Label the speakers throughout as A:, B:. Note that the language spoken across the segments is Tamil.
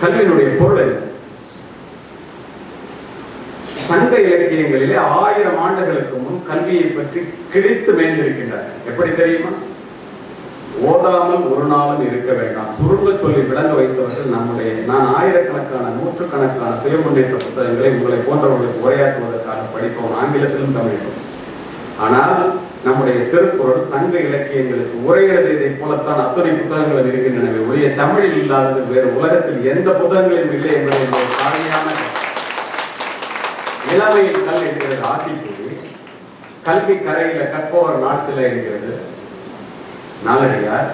A: கல்வியினுடைய பொருள் சங்க இலக்கியங்களிலே ஆயிரம் ஆண்டுகளுக்கு முன் கல்வியை பற்றி கிழித்து மேய்ந்திருக்கின்றார். எப்படி தெரியுமா? ஓதாமல் ஒரு நாளும் இருக்க வேண்டாம். சுருங்க சொல்லி விளங்க வைத்தவர்கள் நம்முடைய நான் ஆயிரக்கணக்கான நூற்றுக்கணக்கான சுய முன்னேற்ற புத்தகங்களை உங்களை போன்றவர்களுக்கு உரையாற்றுவதற்காக படிப்போம் ஆங்கிலத்திலும் தமிழிலும். ஆனால் நம்முடைய திருக்குறள் சங்க இலக்கியங்களுக்கு உரை எழுதியதைப் போலத்தான் அத்தனை புத்தகங்களும் இருக்கின்றன ஒழிய தமிழில் இல்லாதது வேறு உலகத்தில் எந்த புத்தகங்களும் இல்லை என்பது என்னுடைய காரியான இளமையில் கல் என்கிறது ஆத்திப்பூடி கல்வி கரையில கற்பவர் நாள் சில என்கிறது நாலடியார்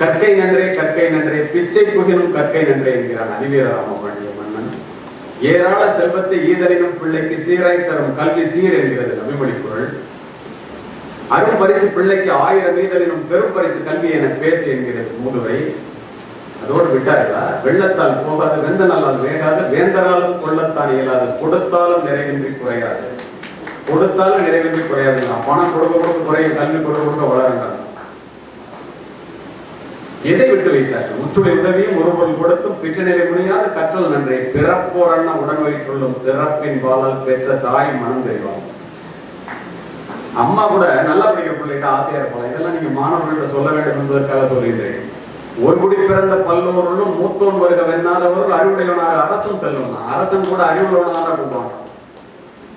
A: கற்கை நன்றே கற்கை நன்றே பிச்சை புகினும் கற்கை நன்றே என்கிறான் அதிவீர ராமபாண்டிய மன்னன். ஏராள செல்வத்தை ஈதலினும் பிள்ளைக்கு சீராய் தரும் கல்வி சீர் என்கிறது தமிழ்மொழி குரல் அரும் பரிசு பிள்ளைக்கு ஆயிரம் ஈதலினும் பெரும் பரிசு கல்வி என பேசு என்கிறது மூதுரை அதோடு விட்டார்களா? வெள்ளத்தால் போகாது வெந்த நல்லால் வேகாது வேந்தராலும் கொள்ளத்தான் இயலாது கொடுத்தாலும் நிறைவின்றி குறையாது. கொடுத்தாலும் நிறைவின்றி குறையாது. நான் பணம் கொடுக்க கொடுக்க குறையும் கல்வி கொடுக்க கொடுக்க வளருங்கள். எதை விட்டு வைத்தார்கள்? முற்றுடை உதவியும் ஒரு பொருள் கொடுத்தும் பிற்றநிலை முடியாத கற்றல் நன்றே. பிறப்போரண்ண உடன் வைத்துள்ளும் சிறப்பின் பாலால் பெற்ற தாய் மனம் தெரிவாங்க அம்மா கூட நல்லா படிக்கிற பிள்ளைகிட்ட ஆசையா இருப்பாங்க. இதெல்லாம் நீங்க மாணவர்கள்ட்ட சொல்ல வேண்டும் என்பதற்காக சொல்கின்றேன் ஒரு குடி பிறந்த பல்லோருளும் மூத்தோன் வருக வெண்ணாதவர்கள் அறிவுடையவனாக அரசும் செல்லும் அரசன் கூட அறிவுள்ளவனாக தான் கூப்பிடுவாங்க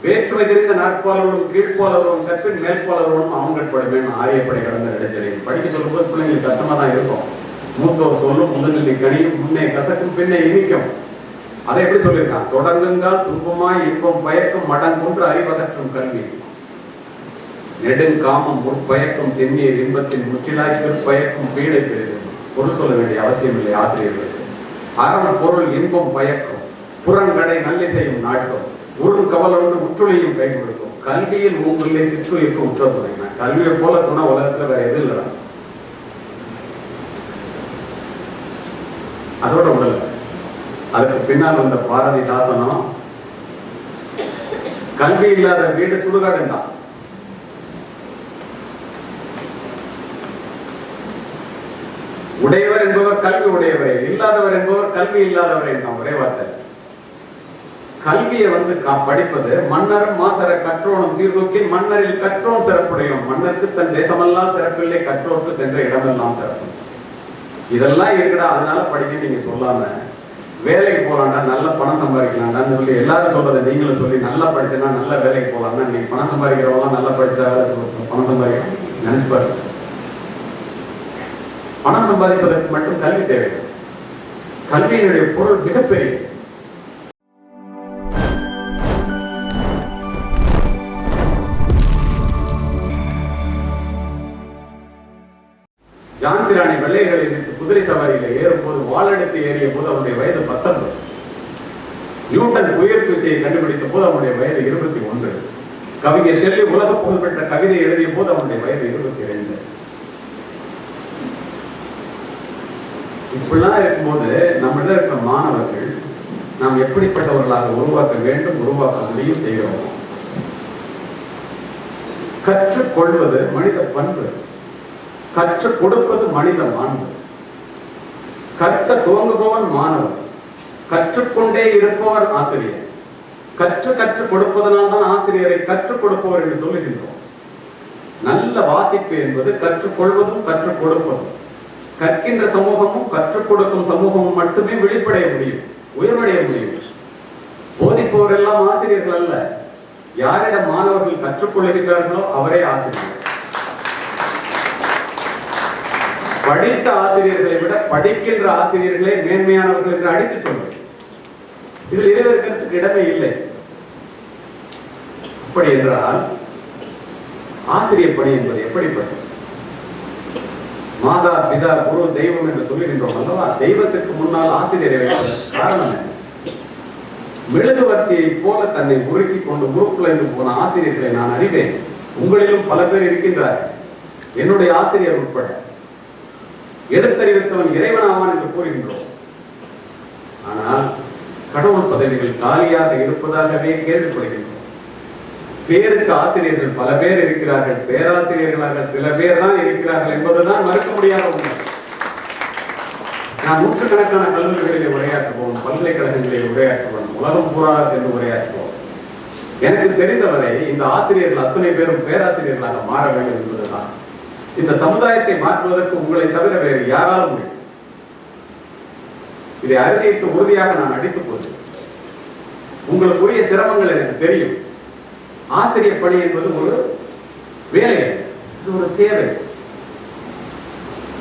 A: வேற்றுமை தெரிந்த நாட்பாளர்களும் கீழ்ப்பாளர்களும் கற்பின் மேற்பாளர்களும் அவங்க கற்படுமே ஆரியப்படை கடந்த இடைச்சலை படிக்க சொல்லும்போது பிள்ளைங்களுக்கு கஷ்டமா தான் இருக்கும். மூத்தோர் சொல்லும் முதுநிலை கனியும் முன்னே கசக்கும் பின்னே இனிக்கும். அதை எப்படி சொல்லியிருக்கான்? தொடங்குங்கால் துன்பமாய் இன்பம் பயக்கும் மடங்குன்று அறிவகற்றும் கல்வி. நெடுங்காமம் முற்பயக்கம் செம்மிய இன்பத்தின் முற்றிலாய் பிற்பயக்கும் பீடை பெறுகிறது பொருள் சொல்ல வேண்டிய அவசியம் இல்லை ஆசிரியர்களுக்கு அறம் பொருள் இன்பம் பயக்கம். புறங்கடை நல்லிசையும் நாட்டம். உறும் கவலோடு உற்றுளையும் கை கொடுக்கும். கல்வியில் மூங்குள்ளே சிற்று உற்ற துணை கல்வியை போல துணை உலகத்துல வேற எது இல்லடா. அதோட உடல். அதுக்கு பின்னால் வந்த பாரதிதாசனம் கல்வி இல்லாத வீடு சுடுகாடுண்டான். உடையவர் என்பவர் கல்வி உடையவரே இல்லாதவர் என்பவர் கல்வி இல்லாதவரே தான் ஒரே வார்த்தை. கல்வியை வந்து கா- படிப்பது மன்னரும் மாசர கற்றோனும் சீர்தூக்கின் மன்னரில் கற்றோன் சிறப்புடையும் மன்னருக்கு தன் தேசமெல்லாம் சிறப்பில்லை கற்றோருக்கு சென்ற இடமெல்லாம் சிறப்பு. இதெல்லாம் இருக்குடா அதனால படிக்க நீங்க சொல்லாம வேலைக்கு போலாம்டா நல்ல பணம் சம்பாதிக்கலாம்டான்னு சொல்லி எல்லாரும் சொல்றதை நீங்களும் சொல்லி நல்லா படிச்சேன்னா நல்ல வேலைக்கு போலாம்னா நீங்க பணம் சம்பாதிக்கிறவங்களாம் நல்லா படிச்சுட்டா வேலை பணம் சம்பாதிக்க நினைச்சு பாருங்க. பணம் சம்பாதிப்பதற்கு மட்டும் கல்வி தேவை. கல்வியினுடைய பொருள் மிகப்பெரியது ஜான்சி ராணி வெள்ளையர்களை எதிர்த்து குதிரை சவாரியில ஏறும்போது வாழெடுத்து ஏறிய போது அவனுடைய வயது பத்தொன்பது. நியூட்டன் உயர்ப்பு விசையை கண்டுபிடித்த போது அவனுடைய வயது இருபத்தி ஒன்று. கவிஞர் ஷெல்லி உலக புகழ்பெற்ற கவிதை எழுதிய போது அவனுடைய வயது இருபத்தி ரெண்டு. இப்படிலாம் இருக்கும்போது நம்மிடம் இருக்கிற மாணவர்கள் நாம் எப்படிப்பட்டவர்களாக உருவாக்க வேண்டும் உருவாக்க முடியும் செய்கிறோம். கற்றுக்கொள்வது மனித பண்பு. கற்றுக் கொடுப்பது மனித மாண்பு. கற்க துவங்குபவன் மாணவன் கற்றுக்கொண்டே இருப்பவர் ஆசிரியர். கற்று கற்றுக் கொடுப்பதனால் தான் ஆசிரியரை கற்றுக் கொடுப்பவர் என்று சொல்லுகின்றோம். நல்ல வாசிப்பு என்பது கற்றுக்கொள்வதும் கற்றுக் கொடுப்பதும். கற்கின்ற சமூகமும் கற்றுக் கொடுக்கும் சமூகமும் மட்டுமே வெளிப்படைய முடியும் உயர்வடைய முடியும். போதிப்பவர் எல்லாம் ஆசிரியர்கள் அல்ல. யாரிடம் மாணவர்கள் கற்றுக்கொள்கிறார்களோ அவரே ஆசிரியர். படித்த ஆசிரியர்களை விட படிக்கின்ற ஆசிரியர்களே மேன்மையானவர்கள் என்று அடித்து சொல்வது. இதில் இருவருக்கிறதுக்கு இடமே இல்லை. அப்படி என்றால் ஆசிரியர் பணி என்பது எப்படிப்பட்டது? மாதா பிதா குரு தெய்வம் என்று சொல்லுகின்றோம் அல்லவா? தெய்வத்திற்கு முன்னால் ஆசிரியர் காரணம் மெழுகுவர்த்தியை போல தன்னை உருக்கி கொண்டு உருக்குலைந்து போன ஆசிரியர்களை நான் அறிவேன். உங்களிலும் பல பேர் இருக்கின்றார். என்னுடைய ஆசிரியர் உட்பட. எடுத்தறிவித்தவன் இறைவனாவான் என்று கூறுகின்றோம். ஆனால் கடவுள் பதவிகள் காலியாக இருப்பதாகவே கேள்விப்படுகின்றோம். பேருக்கு ஆசிரியர்கள் பல பேர் இருக்கிறார்கள். பேராசிரியர்களாக சில பேர் தான் இருக்கிறார்கள் என்பதுதான் மறுக்க முடியாத உண்மை. நான் நூற்றுக்கணக்கான கல்லூரிகளிலே உரையாற்றுவோம் பல்கலைக்கழகங்களில் உரையாற்றுவோம் உலகம் பூரா சென்று உரையாற்றுவோம். எனக்கு தெரிந்தவரை இந்த ஆசிரியர்கள் அத்துணை பேரும் பேராசிரியர்களாக மாற வேண்டும் என்பதுதான். இந்த சமுதாயத்தை மாற்றுவதற்கு உங்களை தவிர வேறு யாராலும் முடியும். இதை அறுதியிட்டு உறுதியாக நான் அடித்துக் கொள்கிறேன். உங்களுக்குரிய சிரமங்கள் எனக்கு தெரியும். ஆசிரியர் பணி என்பது ஒரு வேலை இது ஒரு சேவை.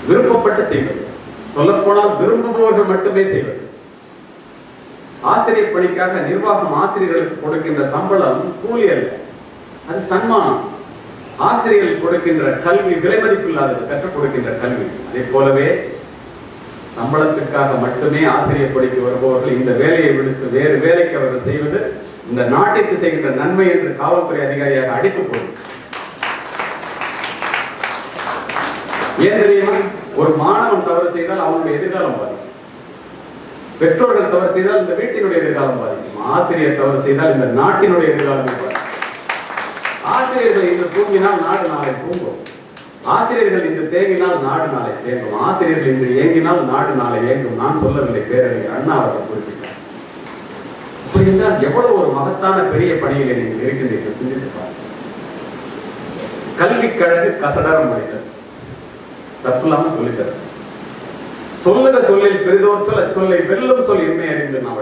A: விருப்பப்பட்டு செய்வது சொல்லப்போனால் விரும்புபவர்கள் மட்டுமே செய்வது ஆசிரியர் பணிக்காக நிர்வாகம் ஆசிரியர்களுக்கு கொடுக்கின்ற சம்பளம் கூலி அல்ல. அது சன்மானம். ஆசிரியர்கள் கொடுக்கின்ற கல்வி விலை மதிப்பில்லாதது கற்றுக் கொடுக்கின்ற கல்வி. அதே போலவே சம்பளத்துக்காக மட்டுமே ஆசிரியர் படிக்க வருபவர்கள் இந்த வேலையை விடுத்து வேறு வேலைக்கு அவர்கள் செய்வது இந்த நாட்டிற்கு செய்கின்ற நன்மை என்று காவல்துறை அதிகாரியாக அடித்து போடும். ஏன் தெரியுமா? ஒரு மாணவன் தவறு செய்தால் அவனுடைய எதிர்காலம் பாதிக்கும். பெற்றோர்கள் தவறு செய்தால் இந்த வீட்டினுடைய எதிர்காலம் பாதிக்கும். ஆசிரியர் தவறு செய்தால் இந்த நாட்டினுடைய எதிர்காலம் பாதிக்கும். ஆசிரியர்கள் இன்று தூங்கினால் நாடு நாளை தூங்கும். ஆசிரியர்கள் இன்று தேங்கினால் நாடு நாளை தேங்கும். ஆசிரியர்கள் இன்று இயங்கினால் நாடு நாளை இயங்கும் நான் சொல்லவில்லை பேரறிஞர் அண்ணா அவர்கள் குறிப்பிட்டார். அப்படி என்றால் எவ்வளவு ஒரு மகத்தான பெரிய பணியில் நீங்கள் இருக்கின்றீர்கள் சிந்தித்து பாருங்கள் கல்வி கழகு கசடரம் முடித்தது தப்பு இல்லாமல் சொல்லித்தர சொல்லுக சொல்லில் பெரிதோர் சொல்ல சொல்லை வெல்லும் சொல் இன்மை அறிந்து நான்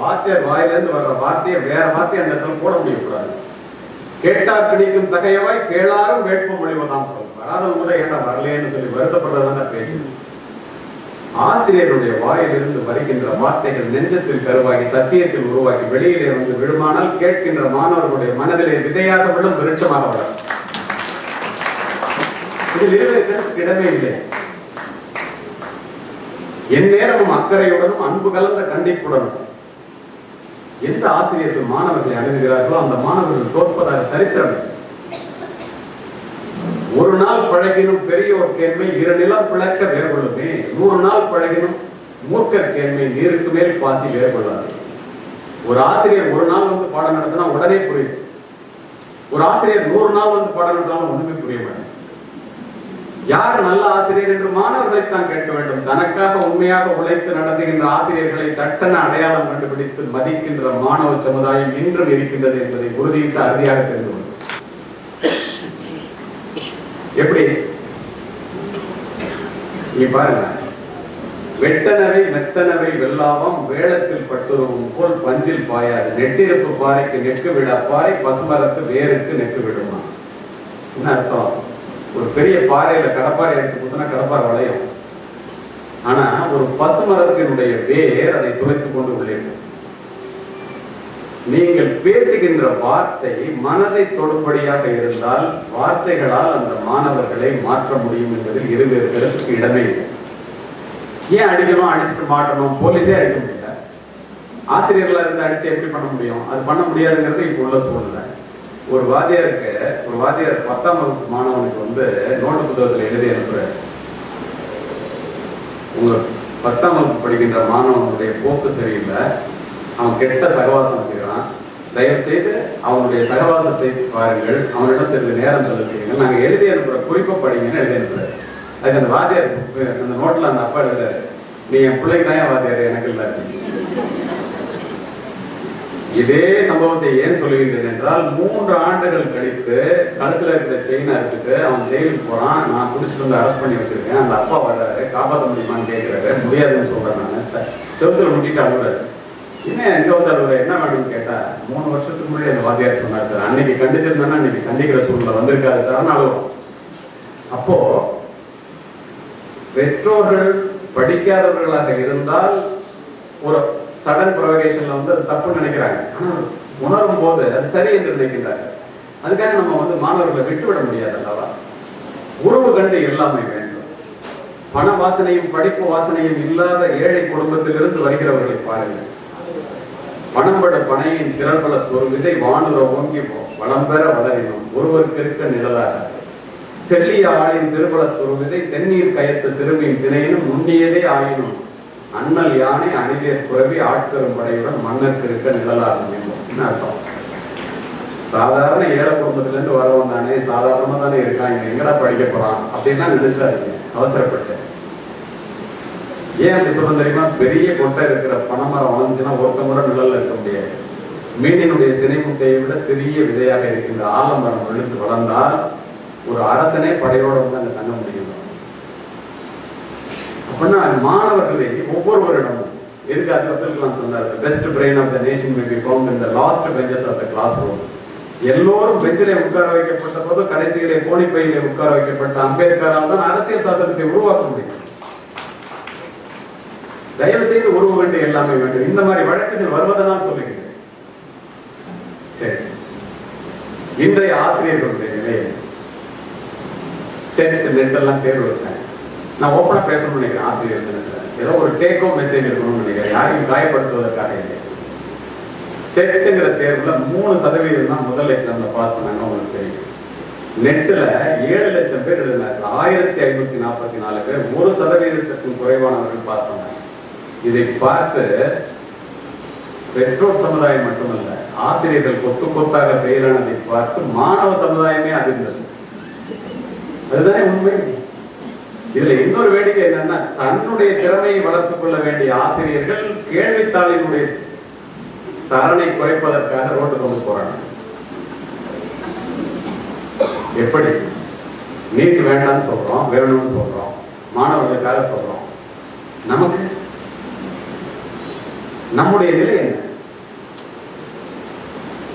A: வார்த்தை வாயிலிருந்து வர்ற வார்த்தையை வேற வார்த்தையை அந்த இடத்துல போட முடியக்கூடாது. கேட்டார் கிடைக்கும் தகையவாய் கேளாரும் வேட்பு மொழிவதாம் சொல்லும் வராதவங்க கூட ஏன்டா வரலையேன்னு சொல்லி வருத்தப்படுறதுதான் பேச்சு. ஆசிரியருடைய வாயிலிருந்து வருகின்ற வார்த்தைகள் நெஞ்சத்தில் கருவாகி சத்தியத்தில் உருவாக்கி வெளியிலே வந்து விழுமானால் கேட்கின்ற மாணவர்களுடைய மனதிலே விதையாக விழும் விருட்சமாக வரும் இதில் இருவருக்கும் இடமே இல்லை. என் நேரமும் அக்கறையுடனும் அன்பு கலந்த கண்டிப்புடனும். எந்த ஆசிரியர்கள் மாணவர்களை அணுகுகிறார்களோ அந்த மாணவர்கள் தோற்பதாக சரித்திரம் இல்லை. ஒரு நாள் பழகினும் பெரியோர் கேண்மை இரு நிலம் பிளக்க வேறுபடுமே நூறு நாள் பழகினும் மூர்க்கர் கேண்மை நீருக்கு மேல் பாசி வேறுபடாது ஒரு ஆசிரியர் ஒரு நாள் வந்து பாடம் நடத்தினா உடனே புரியுது ஒரு ஆசிரியர் நூறு நாள் வந்து பாடம் நடத்தினாலும் ஒண்ணுமே புரிய மாட்டேன் யார் நல்ல ஆசிரியர் என்று மாணவர்களைத்தான் கேட்க வேண்டும். தனக்காக உண்மையாக உழைத்து நடத்துகின்ற ஆசிரியர்களை சட்டன அடையாளம் கண்டுபிடித்து மதிக்கின்ற மாணவ சமுதாயம் இன்றும் இருக்கின்றது என்பதை உறுதியிட்டு அறுதியாக தெரிந்து கொள்ளும் எப்படி? நீ பாருங்க. வெட்டனவை மெத்தனவை வெள்ளாவம் வேளத்தில் பட்டுருவும் போல் பஞ்சில் பாயாது. நெட்டிருப்பு பாறைக்கு நெக்கு விட பாறை பசுமரத்து வேருக்கு நெக்கு விடுமா? என்ன அர்த்தம்? ஒரு பெரிய பாறையில கடப்பாறை எடுத்து கொடுத்தனா கடப்பாறை வளையும். ஆனா ஒரு பசுமரத்தினுடைய வேர் அதை துளைத்து கொண்டு உள்ளே நீங்கள் பேசுகின்ற வார்த்தை மனதை தொடும்படியாக இருந்தால் வார்த்தைகளால் அந்த மாணவர்களை மாற்ற முடியும் என்பதில் இருவேறு கருத்துக்கு இடமே இல்லை. ஏன் அடிக்கணும் அடிச்சுட்டு மாட்டணும்? போலீஸே அடிக்க முடியல. ஆசிரியர்களா இருந்து அடிச்சு எப்படி பண்ண முடியும்? அது பண்ண முடியாதுங்கிறது இப்போ உள்ள சூழ்நிலை. ஒரு வாத்தியாருக்கு ஒரு வாத்தியார் பத்தாம் வகுப்பு மாணவனுக்கு வந்து நோட்டு புத்தகத்தில் எழுதி அனுப்புறாரு. உங்க பத்தாம் வகுப்பு படிக்கின்ற மாணவனுடைய போக்கு சரியில்லை. அவன் கெட்ட சகவாசம் வச்சுக்கிறான் தயவு செய்து அவனுடைய சகவாசத்தை பாருங்கள். அவனிடம் சிறிது நேரம் சொல்ல செய்யுங்கள். நாங்கள் எழுதி அனுப்புகிற குறிப்பை படிங்கன்னு எழுதி அனுப்புறாரு. அதுக்கு அந்த வாத்தியார் அந்த நோட்டில் அந்த அப்பா எழுதுறாரு. நீ என் பிள்ளைக்கு தான் வாத்தியார் எனக்கு இல்லை இதே சம்பவத்தை ஏன் சொல்லுகின்றேன் என்றால் மூன்று ஆண்டுகள் கழித்து கழுத்துல இருக்கிற செயினை எடுத்துட்டு அவன் ஜெயிலுக்கு போறான். நான் குடிச்சிட்டு வந்து அரெஸ்ட் பண்ணி வச்சிருக்கேன். அந்த அப்பா வர்றாரு. காப்பாற்ற முடியுமான்னு கேட்கிறாரு முடியாதுன்னு சொல்றேன் நான். செவத்துல முட்டிட்டு அழுகுறாரு. என்ன எங்க வந்து என்ன வேணும்னு கேட்டா மூணு வருஷத்துக்கு முன்னாடி அந்த வாத்தியார் சொன்னார் சார் அன்னைக்கு கண்டிச்சிருந்தேன்னா இன்னைக்கு கண்டிக்கிற சூழ்நிலை வந்திருக்காது சார் அழுகும் அப்போ பெற்றோர்கள் படிக்காதவர்களாக இருந்தால் ஒரு சடன் ப்ரொவகேஷன்ல வந்து அது தப்புன்னு நினைக்கிறாங்க. ஆனா உணரும் போது அது சரி என்று நினைக்கின்றாங்க. அதுக்காக நம்ம வந்து மாணவர்களை விட்டுவிட முடியாது அல்லவா உறவு கண்டு எல்லாமே வேண்டும். பண வாசனையும் படிப்பு வாசனையும் இல்லாத ஏழை குடும்பத்திலிருந்து வருகிறவர்களை பாருங்கள். பணம்பட பனையின் திரள்பல ஒரு விதை வானுர ஓங்கி வளம் பெற வளரினும் ஒருவருக்கு இருக்க நிழலாக. தெள்ளிய ஆளின் சிறுபலத் ஒரு விதை தென்னீர் கயத்த சிறுமியின் சினையினும் முன்னியதே ஆயினும். அண்ணல் யானை அணிதேர் புறவி ஆட்கரும் படையுடன் மன்னருக்கு இருக்க நிழலாகும் என்போம். என்ன அர்த்தம்? சாதாரண ஏழை குடும்பத்திலேருந்து வரவன் தானே சாதாரணமா தானே இருக்கான் இவன் எங்கடா படிக்க போறான் அப்படின்லாம் நினைச்சிடாதீங்க. அவசரப்பட்டேன் ஏன் அப்படி சொல்றேன் தெரியுமா? பெரிய கொட்டை இருக்கிற பனைமரம் வளைஞ்சுன்னா ஒருத்த முறை நிழல்ல இருக்க முடியாது. மீனினுடைய சினை முட்டையை விட சிறிய விதையாக இருக்கின்ற ஆலமரம் விழுந்து வளர்ந்தால் ஒரு அரசனே படையோட வந்து அங்க தங்க முடியும். அப்படின்னா மாணவர்களே ஒவ்வொருவரிடமும் எதுக்கு அது அப்துல் கலாம் சொன்னார் best brain of the nation may be found last benches of the classroom எல்லோரும் பெஞ்சிலே உட்கார வைக்கப்பட்ட போது கடைசியிலே கோணிப்பையிலே உட்கார வைக்கப்பட்ட அம்பேத்கரால் தான் அரசியல் சாசனத்தை உருவாக்க முடியும். தயவு செய்து உருவ வேண்டும் எல்லாமே வேண்டும். இந்த மாதிரி வழக்குகள் வருவதெல்லாம் சொல்லுங்க சரி. இன்றைய ஆசிரியர்களுடைய நிலை செட் நெட் எல்லாம் தேர்வு வச்சாங்க. நான் ஓப்பனா பேசணும்னு நினைக்கிறேன் ஆசிரியர் தினத்துல. ஏதோ ஒரு டேக் ஹோம் மெசேஜ் இருக்கணும்னு நினைக்கிறேன். யாரையும் காயப்படுத்துவதற்காக இல்லை. செட்டுங்கிற தேர்வுல மூணு சதவீதம் தான் முதல் எக்ஸாம்ல பாஸ் பண்ணாங்க உங்களுக்கு தெரியும். நெட்டில் ஏழு லட்சம் பேர் எழுதினார்கள். ஆயிரத்தி ஐநூத்தி நாற்பத்தி நாலு பேர் ஒரு சதவீதத்திற்கும் குறைவானவர்கள் பாஸ் பண்ணாங்க. இதை பார்த்து பெற்றோர் சமுதாயம் மட்டுமல்ல ஆசிரியர்கள் கொத்து கொத்தாக பெயரானதை பார்த்து மாணவ சமுதாயமே அதிர்ந்தது. அதுதானே உண்மை? இதுல இன்னொரு வேடிக்கை என்னன்னா தன்னுடைய திறமையை வளர்த்துக் கொள்ள வேண்டிய ஆசிரியர்கள் கேள்வித்தாளினுடைய தரனை குறைப்பதற்காக ரோட்டு கொண்டு போறாங்க எப்படி? நீட் வேண்டாம்னு சொல்றோம் வேணும்னு சொல்றோம் மாணவர்களுக்காக சொல்றோம். நமக்கு நம்முடைய நிலை என்ன?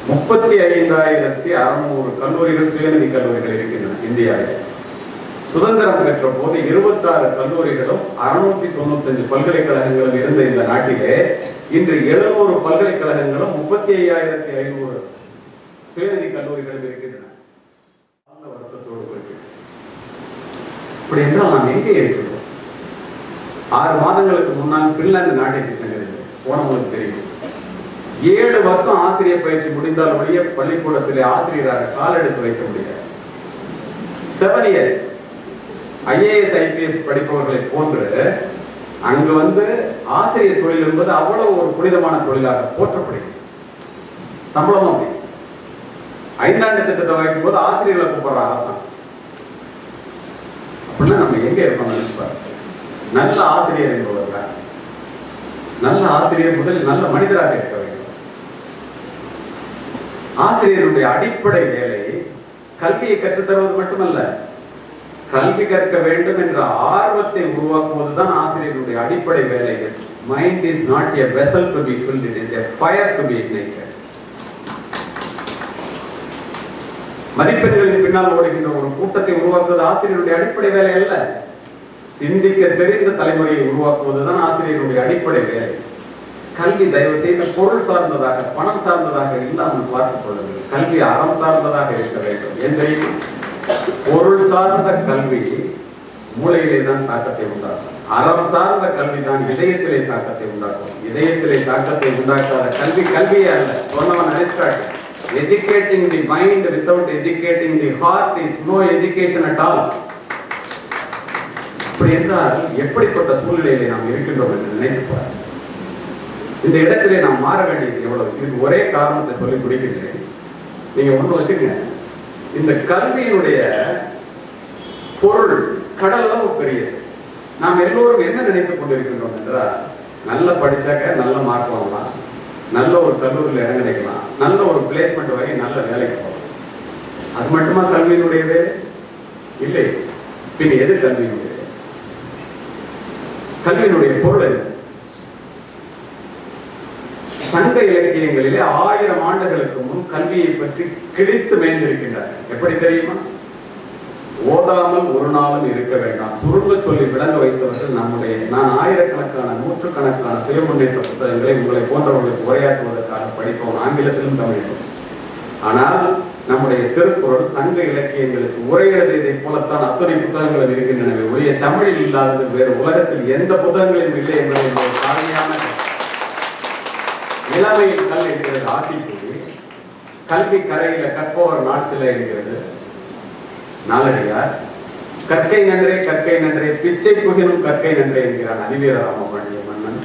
A: முப்பத்தி ஐந்தாயிரத்தி அறுநூறு கல்லூரிகள் சுயநிதி கல்லூரிகள் இருக்கின்றன இந்தியாவில். சுதந்திரம் பெற்ற போது இருபத்தாறு கல்லூரிகளும் அறுநூத்தி தொண்ணூத்தஞ்சு பல்கலைக்கழகங்களும் இருந்த இந்த நாட்டிலே இன்று எழுநூறு பல்கலைக்கழகங்களும் முப்பத்தி ஐயாயிரத்தி ஐநூறு சுயநிதி கல்லூரிகளும் இருக்கின்றன. அந்த வருத்தத்தோடு அப்படி என்றால் நாம் எங்கே இருக்கிறோம்? ஆறு மாதங்களுக்கு முன்னால் பின்லாந்து நாட்டிற்கு சென்றிருந்தேன் போனவங்களுக்கு தெரியும். ஏழு வருஷம் ஆசிரியர் பயிற்சி முடிந்தால் ஒழிய பள்ளிக்கூடத்திலே ஆசிரியராக கால் எடுத்து வைக்க முடியாது. செவன் இயர்ஸ் ஐஏஎஸ் ஐபிஎஸ் படிப்பவர்களை போன்று அங்கு வந்து ஆசிரியர் தொழில் என்பது அவ்வளவு ஒரு புனிதமான தொழிலாக போற்றப்படுகிறது. சம்பளமும் அப்படி. ஐந்தாண்டு திட்டத்தை வைக்கும் போது ஆசிரியர்களை கூப்பிடுற அரசாங்கம். அப்படின்னா நம்ம எங்க இருக்கோம் நினைச்சு பாருங்க. நல்ல ஆசிரியர் என்பவர்கள் நல்ல ஆசிரியர் முதலில் நல்ல மனிதராக இருக்க வேண்டும். ஆசிரியருடைய அடிப்படை வேலை கல்வியை கற்றுத்தருவது மட்டுமல்ல. கல்வி கற்க வேண்டும் என்ற ஆர்வத்தை உருவாக்குவதுதான் ஆசிரியருடைய அடிப்படை வேலை. Mind is not a vessel to be filled it is a fire to be ignited மதிப்பெண்களின் பின்னால் ஓடுகின்ற ஒரு கூட்டத்தை உருவாக்குவது ஆசிரியருடைய அடிப்படை வேலை அல்ல. சிந்திக்க தெரிந்த தலைமுறையை உருவாக்குவதுதான் ஆசிரியருடைய அடிப்படை வேலை. கல்வி தயவு செய்து பொருள் சார்ந்ததாக பணம் சார்ந்ததாக இல்லாமல் பார்த்துக் கொள்ளுங்கள். கல்வி அறம் சார்ந்ததாக இருக்க வேண்டும். ஏன் பொருள் சார்ந்த கல்வி மூளையிலே தான் தாக்கத்தை உண்டாக்கும். அறம் சார்ந்த கல்வி தான் இதயத்திலே தாக்கத்தை உண்டாக்கும். இதயத்திலே தாக்கத்தை உண்டாக்காத கல்வி கல்வியே அல்ல. சொன்னவன் Aristotle educating the mind without educating the heart is no education at all அப்படி என்றால் எப்படிப்பட்ட சூழ்நிலையிலே நாம் இருக்கின்றோம் என்று நினைத்து இந்த இடத்திலே நாம் மாற வேண்டியது எவ்வளவு? இதுக்கு ஒரே காரணத்தை சொல்லி முடிக்கின்றேன் நீங்க ஒண்ணு வச்சுக்கங்க. இந்த கல்வியினுடைய பொருள் கடல் அளவு பெரியது. நாம் எல்லோரும் என்ன நினைத்துக் கொண்டிருக்கின்றோம் என்றால் நல்ல படிச்சாக்க நல்ல மார்க் வாங்கலாம். நல்ல ஒரு கல்லூரியில் இடம் கிடைக்கலாம் நல்ல ஒரு பிளேஸ்மெண்ட் வரை நல்ல வேலைக்கு போகலாம். அது மட்டுமா கல்வியினுடைய வேலை இல்லை. பின் எது கல்வியினுடைய கல்வியினுடைய பொருள் சங்க இலக்கியங்களிலே ஆயிரம் ஆண்டுகளுக்கு முன் கல்வியை பற்றி கிழித்து மேய்ந்திருக்கின்றார் எப்படி தெரியுமா? ஓதாமல் ஒரு நாளும் இருக்க வேண்டாம். சுருங்க சொல்லி விளங்க வைத்தவர்கள் நம்முடைய நான் ஆயிரக்கணக்கான நூற்றுக்கணக்கான சுய முன்னேற்ற புத்தகங்களை உங்களை போன்றவர்களுக்கு உரையாற்றுவதற்காக படிப்போம் ஆங்கிலத்திலும் தமிழிலும். ஆனால் நம்முடைய திருக்குறள் சங்க இலக்கியங்களுக்கு உரையிடது இதைப் போலத்தான் அத்தனை புத்தகங்களும் இருக்கின்றன. ஒழிய தமிழில் இல்லாதது வேறு உலகத்தில் எந்த புத்தகங்களும் இல்லை என்பது ஒரு தாழ்மையான இளமையில் கல் என்கிறது. ஆத்திப்பூடி கல்வி கரையில கற்பவர் நாள் சிலை என்கிறது. நாளடியார். கற்கை நன்றே கற்கை நன்றே பிச்சை புகினும் கற்கை நன்றே என்கிறான் அதிவீர ராமபாண்டிய மன்னன்.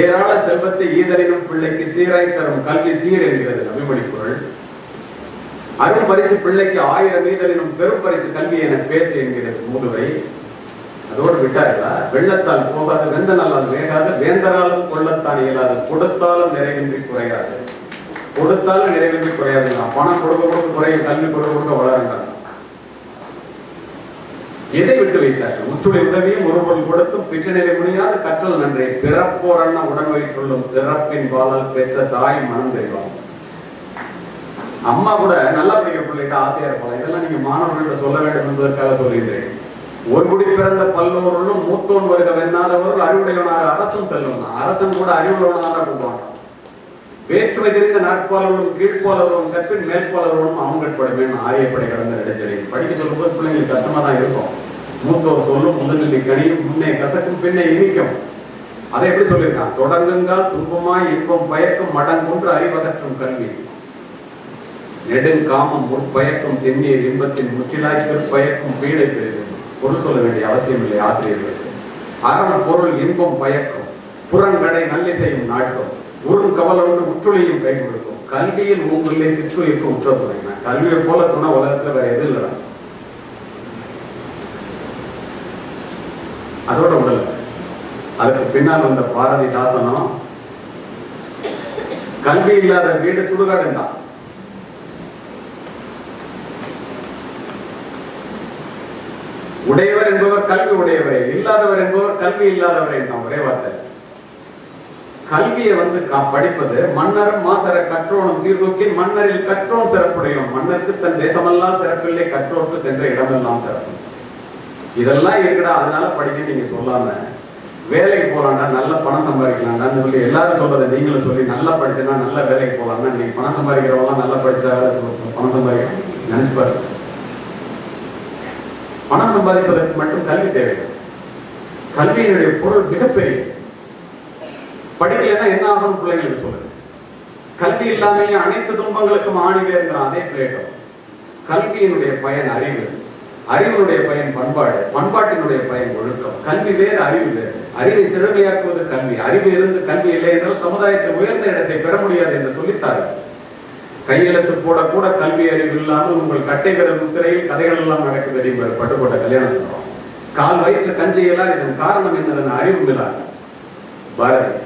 A: ஏராள செல்வத்தை ஈதரினும் பிள்ளைக்கு சீராய் தரும் கல்வி சீர் என்கிறது தமிழ்மொழி குரல் அருள் பரிசு பிள்ளைக்கு ஆயிரம் ஈதலினும் பெரும் பரிசு கல்வி என பேசு என்கிறது மூதுரை. அதோடு விட்டார்களா? வெள்ளத்தால் போகாது வெந்த நல்லால் வேகாது வேந்தராலும் கொள்ளத்தான் இயலாது கொடுத்தாலும் நிறைவின்றி குறையாது. கொடுத்தாலும் நிறைவின்றி குறையாதுங்க பணம் கொடுக்க கொடுக்க குறையும் கல்வி கொடுக்க கொடுக்க வளருங்க எதை விட்டு வைத்தார்கள்? முற்றுடை உதவியும் ஒரு பொருள் கொடுத்தும் பிச்சநிலை முடியாத கற்றல் நன்றே. பிறப்போரண்ண உடன் வைத்துள்ளும் சிறப்பின் பாலால் பெற்ற தாய் மனம் தெரிவாங்க அம்மா கூட நல்லா படிக்கிற பிள்ளைகிட்ட ஆசையா இருப்பாங்க இதெல்லாம் நீங்க மாணவர்கள்ட்ட சொல்ல வேண்டும் என்பதற்காக சொல்கின்றேன் ஒரு குடி பிறந்த பல்லோர்களும் மூத்தோன் வருக வெண்ணாதவர்கள் அறிவுடையவனாக அரசும் செல்லும் அரசன் கூட அறிவுள்ளவனாக தான் கூப்பிடுவாங்க வேற்றுமை தெரிந்த நாட்பாளர்களும் கீழ்ப்பாளர்களும் கற்பின் மேற்பாளர்களும் அவங்கட்படுமேன் ஆரியப்படை கடந்த இடைச்சலை. படிக்க சொல்லும்போது பிள்ளைங்களுக்கு கஷ்டமா தான் இருக்கும். மூத்தோர் சொல்லும் முதலில் கனியும் முன்னே கசக்கும் பின்னே இனிக்கும். அதை எப்படி சொல்லியிருக்கான்? தொடங்குங்கால் துன்பமாய் இன்பம் பயக்கும் மடங்குன்று அறிவகற்றும் கல்வி. நெடுங்காமம் முற்பயக்கும் செம்மிய இன்பத்தின் முற்றிலாய் பிற்பயக்கும் பீடை பெறுகிறது பொருள் சொல்ல வேண்டிய அவசியம் இல்லை ஆசிரியர்களுக்கு அறம் பொருள் இன்பம் பயக்கும். புறங்கடை நல்லிசையும் நாட்டும். உறும் கவலோடு உற்றுளையும் கை கொடுக்கும். கல்வியில் மூங்குள்ளே சிற்றுயிர்க்கு உற்ற துணை கல்வியை போல துணை உலகத்துல வேற எது இல்லை அதோட உடல் அதுக்கு பின்னால் வந்த பாரதிதாசனும் கல்வி இல்லாத வீடு சுடுகாடுண்டான் உடையவர் என்பவர் கல்வி உடையவரே இல்லாதவர் என்பவர் கல்வி இல்லாதவரே தான் ஒரே வார்த்தை. கல்வியை வந்து கா- படிப்பது மன்னரும் மாசர கற்றோனும் சீர்தூக்கின் மன்னரில் கற்றோன் சிறப்புடையும் மன்னருக்கு தன் தேசமெல்லாம் சிறப்பில்லை கற்றோர்க்கு சென்ற இடமெல்லாம் சிறப்பு. இதெல்லாம் இருக்குடா அதனால படிக்க நீங்க சொல்லாம. வேலைக்கு போலாம்டா நல்ல பணம் சம்பாதிக்கலாம்டான்னு சொல்லி எல்லாரும் சொல்றதை நீங்களும் சொல்லி நல்லா படிச்சேன்னா நல்ல வேலைக்கு போலாம்னா நீங்க பணம் சம்பாதிக்கிறவங்களாம் நல்லா படிச்சுட்டா வேலை பணம் சம்பாதிக்கணும் நினைச்சு பாருங்க. பணம் சம்பாதிப்பதற்கு மட்டும் கல்வி தேவை கல்வியினுடைய பொருள் மிகப்பெரிய. படிக்கலைன்னா என்ன ஆகும் பிள்ளைங்களுக்கு சொல்லுங்க. கல்வி இல்லாமையே அனைத்து துன்பங்களுக்கும் ஆணிவேங்கிறான் அதே பிளேட்டோ கல்வியினுடைய பயன் அறிவு. அறிவினுடைய பயன் பண்பாடு. பண்பாட்டினுடைய பயன் ஒழுக்கம். கல்வி வேறு அறிவு வேறு. அறிவை செழுமையாக்குவது கல்வி. அறிவு இருந்து கல்வி இல்லை என்றால் சமுதாயத்தில் உயர்ந்த இடத்தை பெற முடியாது என்று சொல்லித்தார்கள். கையெழுத்து போட கூட கல்வி அறிவு இல்லாமல் உங்கள் கட்டை விரல் முத்திரையில் கதைகள் எல்லாம் நடக்குது அப்படிங்கிற பட்டுக்கோட்டை கல்யாணம் சொல்றோம் கால் வயிற்று கஞ்சையெல்லாம் இதன் காரணம் என்னதன் அறிவும் இல்லாத பாரதி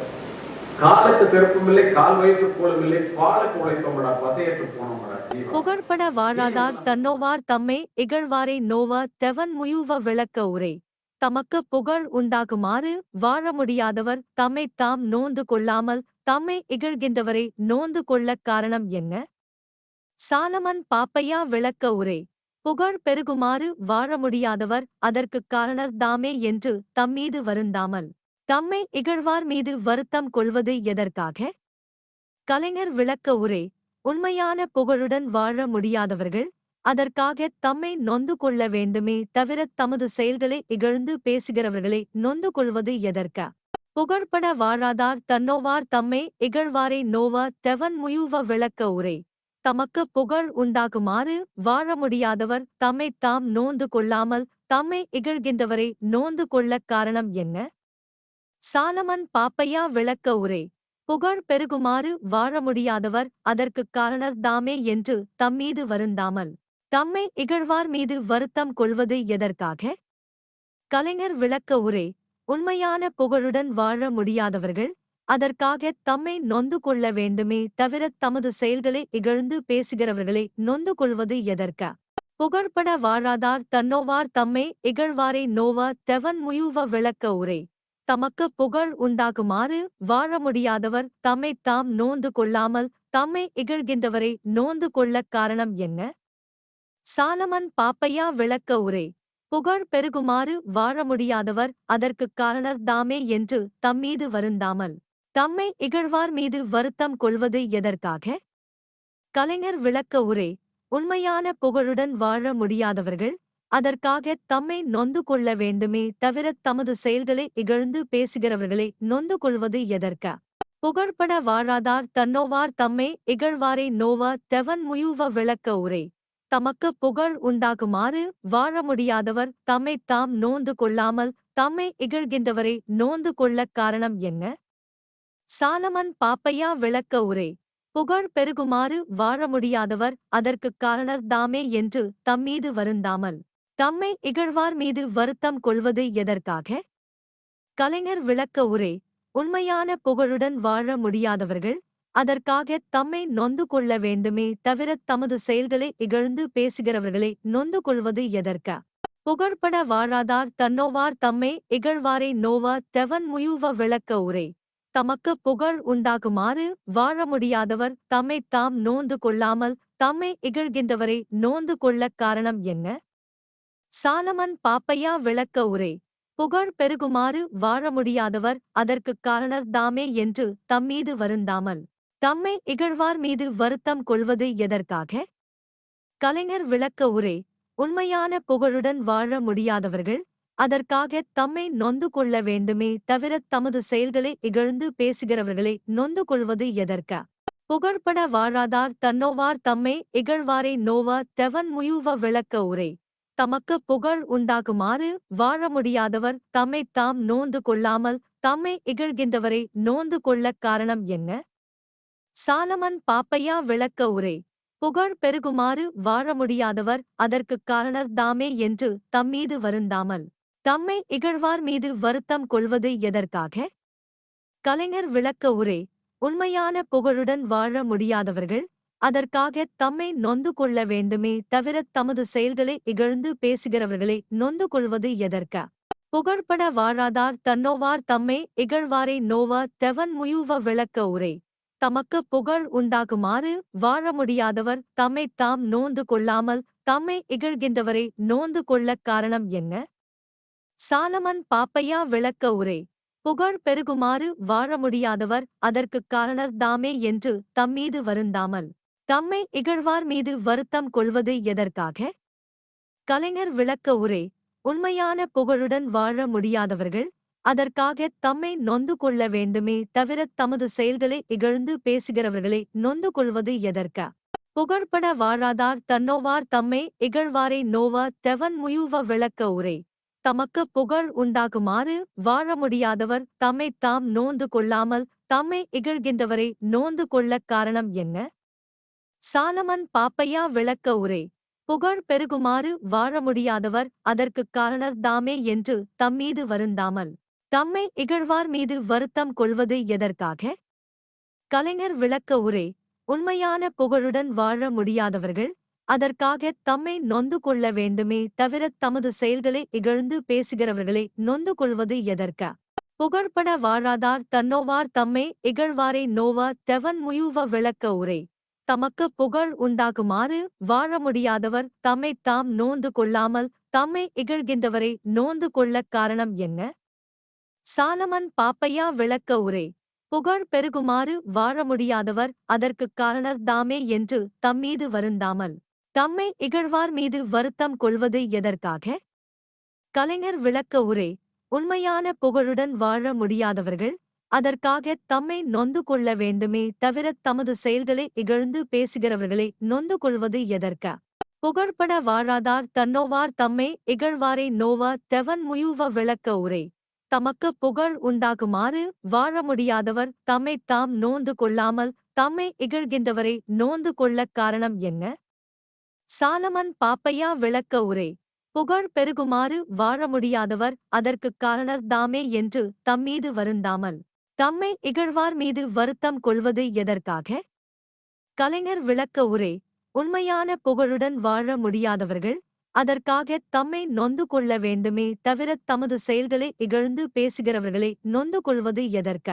A: காலுக்கு செருப்பும் இல்லை கால் வயிற்று கோலும் இல்லை பாலுக்கு உழைத்தோமடா பசையற்று போனோமடா
B: புகழ்பட வாழாதார் தன்னோவார் தம்மை இகழ்வாரை நோவ தெவன் முயுவ விளக்க உரை. தமக்கு புகழ் உண்டாகுமாறு வாழ முடியாதவர் தம்மை தாம் நோந்து கொள்ளாமல் தம்மை இகழ்கின்றவரை நோந்து கொள்ளக் காரணம் என்ன? சாலமன் பாப்பையா விளக்க உரை. புகழ் பெருகுமாறு வாழ முடியாதவர் அதற்குக் காரணர் தாமே என்று தம்மீது வருந்தாமல் தம்மை இகழ்வார் மீது வருத்தம் கொள்வது எதற்காக? கலைஞர் விளக்க உரை. உண்மையான புகழுடன் வாழ முடியாதவர்கள் அதற்காக தம்மை நொந்து கொள்ள வேண்டுமே தவிர தமது செயல்களை இகழ்ந்து பேசுகிறவர்களை நொந்து கொள்வது எதற்க? புகழ்பட வாழாதார் தன்னோவார் தம்மே இகழ்வாரை நோவ தெவன் முயுவ விளக்க உரை. தமக்கு புகழ் உண்டாகுமாறு வாழ முடியாதவர் தம்மை தாம் நோந்து கொள்ளாமல் தம்மை இகழ்கின்றவரை நோந்து கொள்ளக் காரணம் என்ன? சாலமன் பாப்பையா விளக்க உரை. புகழ் பெருகுமாறு வாழ முடியாதவர் அதற்குக் காரணர் தாமே என்று தம்மீது வருந்தாமல் தம்மை இகழ்வார் மீது வருத்தம் கொள்வது எதற்காக? கலைஞர் விளக்க உரை. உண்மையான புகழுடன் வாழ முடியாதவர்கள் அதற்காக தம்மை நொந்து கொள்ள வேண்டுமே தவிர தமது செயல்களை இகழ்ந்து பேசுகிறவர்களை நொந்து கொள்வது எதற்க? புகழ்பட வாழாதார் தன்னோவார் தம்மை இகழ்வாரை நோவ தெவன் முயுவ விளக்க உரை. தமக்கு புகழ் உண்டாகுமாறு வாழ முடியாதவர் தம்மை தாம் நோந்து கொள்ளாமல் தம்மை இகழ்கின்றவரை நோந்து கொள்ளக் காரணம் என்ன? சாலமன் பாப்பையா விளக்க உரை. புகழ் பெருகுமாறு வாழ முடியாதவர் அதற்குக் காரணர் தாமே என்று தம்மீது வருந்தாமல் தம்மை இகழ்வார் மீது வருத்தம் கொள்வது எதற்காக? கலைஞர் விளக்க உரை உண்மையான புகழுடன் வாழ முடியாதவர்கள் அதற்காக தம்மை நொந்து கொள்ள வேண்டுமே தவிர தமது செயல்களை இகழ்ந்து பேசுகிறவர்களை நொந்து கொள்வது எதற்க? புகழ்பட வாழாதார் தன்னோவார் தம்மை இகழ்வாரை நோவா தெவன் முயுவ விளக்க உரை தமக்கு புகழ் உண்டாகுமாறு வாழ முடியாதவர் தம்மை தாம் நோந்து கொள்ளாமல் தம்மை இகழ்கின்றவரை நோந்து கொள்ளக் காரணம் என்ன? சாலமன் பாப்பையா விளக்க உரை. புகழ் பெருகுமாறு வாழ முடியாதவர் அதற்குக் காரணர் தாமே என்று தம்மீது வருந்தாமல் தம்மை இகழ்வார் மீது வருத்தம் கொள்வது எதற்காக? கலைஞர் விளக்க உரை. உண்மையான புகழுடன் வாழ முடியாதவர்கள் அதற்காக தம்மை நொந்து கொள்ள வேண்டுமே தவிர தமது செயல்களை இகழ்ந்து பேசுகிறவர்களை நொந்து கொள்வது எதற்க? புகழ்பட வாழாதார் தன்னோவார் தம்மை இகழ்வாரை நோவா தெவன் முயுவ விளக்க உரை. தமக்கு புகழ் உண்டாகுமாறு வாழ முடியாதவர் தம்மை தாம் நோந்து கொள்ளாமல் தம்மை இகழ்கின்றவரை நோந்து கொள்ளக் காரணம் என்ன? சாலமன் பாப்பையா விளக்க உரை. புகழ் பெருகுமாறு வாழ முடியாதவர் அதற்குக் காரணர் தாமே என்று தம்மீது வருந்தாமல். தம்மை இகழ்வார் மீது வருத்தம் கொள்வது எதற்காக? கலைஞர் விளக்க உரை உண்மையான புகழுடன் வாழ முடியாதவர்கள் அதற்காக தம்மை நொந்து கொள்ள வேண்டுமே தவிர தமது செயல்களை இகழ்ந்து பேசுகிறவர்களை நொந்து கொள்வது எதற்க? புகழ்பட வாழாதார் தன்னோவார் தம்மை இகழ்வாரை நோவா தெவன் முயுவ விளக்க உரை. தமக்கு புகழ் உண்டாகுமாறு வாழ முடியாதவர் தம்மை தாம் நோந்து கொள்ளாமல் தம்மை இகழ்கின்றவரை நோந்து கொள்ளக் காரணம் என்ன? சாலமன் பாப்பையா விளக்க உரை. புகழ் பெருகுமாறு வாழ முடியாதவர் அதற்குக் காரணர் தாமே என்று தம்மீது வருந்தாமல். தம்மை இகழ்வார் மீது வருத்தம் கொள்வது எதற்காக? கலைஞர் விளக்க உரை. உண்மையான புகழுடன் வாழ முடியாதவர்கள் அதற்காக தம்மை நொந்து கொள்ள வேண்டுமே தவிர தமது செயல்களை இகழ்ந்து பேசுகிறவர்களை நொந்து கொள்வது எதற்க? புகழ்பட வாழாதார் தன்னோவார் தம்மை இகழ்வாரை நோவா தெவன் முயுவ விளக்க உரை. தமக்கு புகழ் உண்டாகுமாறு வாழ முடியாதவர் தம்மை தாம் நோந்து கொள்ளாமல் தம்மை இகழ்கின்றவரை நோந்து கொள்ளக் காரணம் என்ன? சாலமன் பாப்பையா விளக்க உரை. புகழ் பெருகுமாறு வாழ முடியாதவர் அதற்குக் காரணர் தாமே என்று தம்மீது வருந்தாமல் தம்மை இகழ்வார் மீது வருத்தம் கொள்வது எதற்காக? கலைஞர் விளக்க உரை. உண்மையான புகழுடன் வாழ முடியாதவர்கள் அதற்காக தம்மை நொந்து கொள்ள வேண்டுமே தவிர தமது செயல்களை இகழ்ந்து பேசுகிறவர்களை நொந்து கொள்வது எதற்க? புகழ்பட வாழாதார் தன்னோவார் தம்மை இகழ்வாரை நோவா தெவன் முயுவ விளக்க உரை. தமக்கு புகழ் உண்டாகுமாறு வாழ முடியாதவர் தம்மை தாம் நோந்து கொள்ளாமல் தம்மை இகழ்கின்றவரை நோந்து கொள்ளக் காரணம் என்ன? சாலமன் பாப்பையா விளக்க உரை. புகழ் பெருகுமாறு வாழ முடியாதவர் அதற்குக் காரணர் தாமே என்று தம்மீது வருந்தாமல். தம்மை இகழ்வார் மீது வருத்தம் கொள்வது எதற்காக? கலைஞர் விளக்க உரை உண்மையான புகழுடன் வாழ முடியாதவர்கள் அதற்காக தம்மை நொந்து கொள்ள வேண்டுமே தவிர தமது செயல்களை இகழ்ந்து பேசுகிறவர்களை நொந்து கொள்வது எதற்க? புகழ்பட வாழாதார் தன்னோவார் தம்மை இகழ்வாரை நோவா தெவன் முயுவ விளக்க உரை. தமக்கு புகழ் உண்டாகுமாறு வாழ முடியாதவர் தம்மை தாம் நோந்து கொள்ளாமல் தம்மை இகழ்கின்றவரை நோந்து கொள்ளக் காரணம் என்ன? சாலமன் பாப்பையா விளக்க உரை. புகழ் பெருகுமாறு வாழ முடியாதவர் அதற்குக் காரணர் தாமே என்று தம்மீது வருந்தாமல். தம்மை இகழ்வார் மீது வருத்தம் கொள்வது எதற்காக? கலைஞர் விளக்க உரை. உண்மையான புகழுடன் வாழ முடியாதவர்கள் அதற்காக தம்மை நொந்து கொள்ள வேண்டுமே தவிர தமது செயல்களை இகழ்ந்து பேசுகிறவர்களை நொந்து கொள்வது எதற்க? புகழ்பட வாழாதார் தன்னோவார் தம்மை இகழ்வாரை நோவா தெவன் முயுவ விளக்க உரை. தமக்கு புகழ் உண்டாகுமாறு வாழ முடியாதவர் தம்மை தாம் நோந்து கொள்ளாமல் தம்மை இகழ்கின்றவரை நோந்து கொள்ளக் காரணம் என்ன? சாலமன் பாப்பையா விளக்க உரை. புகழ் பெருகுமாறு வாழ முடியாதவர் அதற்குக் காரணர் தாமே என்று தம்மீது வருந்தாமல் தம்மை இகழ்வார் மீது வருத்தம் கொள்வது எதற்காக? கலைஞர் விளக்க உரை. உண்மையான புகழுடன் வாழ முடியாதவர்கள் அதற்காக தம்மை நொந்து கொள்ள வேண்டுமே தவிர தமது செயல்களை இகழ்ந்து பேசுகிறவர்களை நொந்து கொள்வது எதற்க?